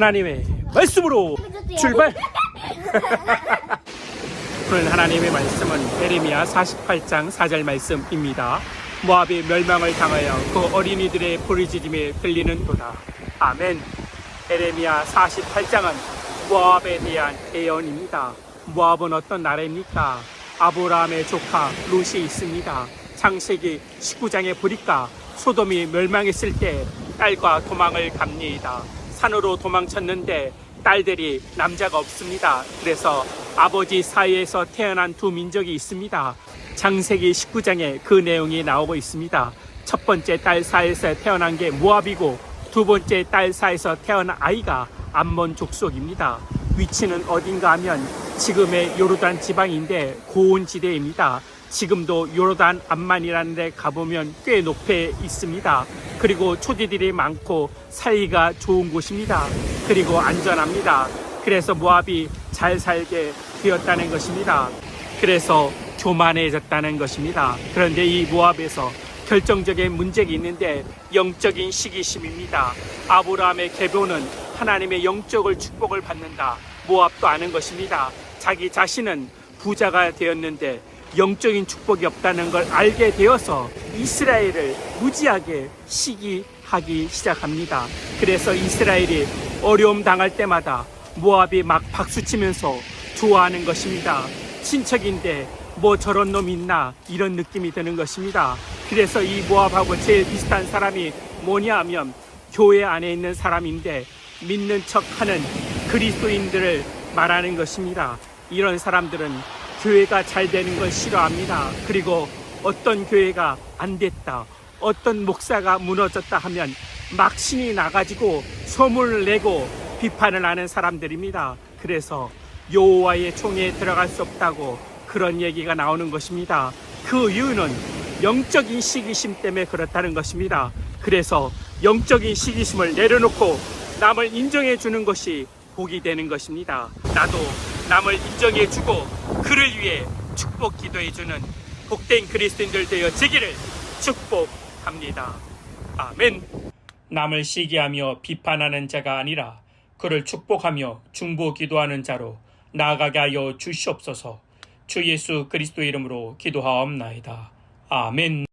하나님의 말씀으로 출발! 오늘 하나님의 말씀은 에레미야 48장 4절 말씀입니다. 모압이 멸망을 당하여 그 어린이들의 부르짖음에 들리는도다. 아멘. 에레미야 48장은 모압에 대한 예언입니다. 모압은 어떤 나라입니까? 아브라함의 조카 롯이 있습니다. 창세기 19장에 보니까 소돔이 멸망했을 때 딸과 도망을 갑니다. 산으로 도망쳤는데 딸들이 남자가 없습니다. 그래서 아버지 사이에서 태어난 두 민족이 있습니다. 창세기 19장에 그 내용이 나오고 있습니다. 첫 번째 딸 사이에서 태어난 게 모압이고 두 번째 딸 사이에서 태어난 아이가 암몬 족속입니다. 위치는 어딘가 하면 지금의 요르단 지방인데 고온 지대입니다. 지금도 요르단 암만이라는 데 가보면 꽤 높에 있습니다. 그리고 초지들이 많고 살기가 좋은 곳입니다. 그리고 안전합니다. 그래서 모압이 잘 살게 되었다는 것입니다. 그래서 교만해졌다는 것입니다. 그런데 이 모압에서 결정적인 문제가 있는데 영적인 시기심입니다. 아브라함의 계보는 하나님의 영적을 축복을 받는다. 모압도 아는 것입니다. 자기 자신은 부자가 되었는데 영적인 축복이 없다는 걸 알게 되어서 이스라엘을 무지하게 시기하기 시작합니다. 그래서 이스라엘이 어려움 당할 때마다 모압이 막 박수치면서 좋아하는 것입니다. 친척인데 뭐 저런 놈 있나 이런 느낌이 드는 것입니다. 그래서 이 모압하고 제일 비슷한 사람이 뭐냐 하면 교회 안에 있는 사람인데 믿는 척하는 그리스도인들을 말하는 것입니다. 이런 사람들은 교회가 잘 되는 걸 싫어합니다. 그리고 어떤 교회가 안 됐다, 어떤 목사가 무너졌다 하면 막 신이 나가지고 소문을 내고 비판을 하는 사람들입니다. 그래서 여호와의 총에 들어갈 수 없다고 그런 얘기가 나오는 것입니다. 그 이유는 영적인 시기심 때문에 그렇다는 것입니다. 그래서 영적인 시기심을 내려놓고 남을 인정해 주는 것이 복이 되는 것입니다. 나도 남을 인정해 주고 그를 위해 축복 기도해 주는 복된 그리스도인들 되어 지기를 축복합니다. 아멘. 남을 시기하며 비판하는 자가 아니라 그를 축복하며 중보 기도하는 자로 나아가게 하여 주시옵소서. 주 예수 그리스도 이름으로 기도하옵나이다. 아멘.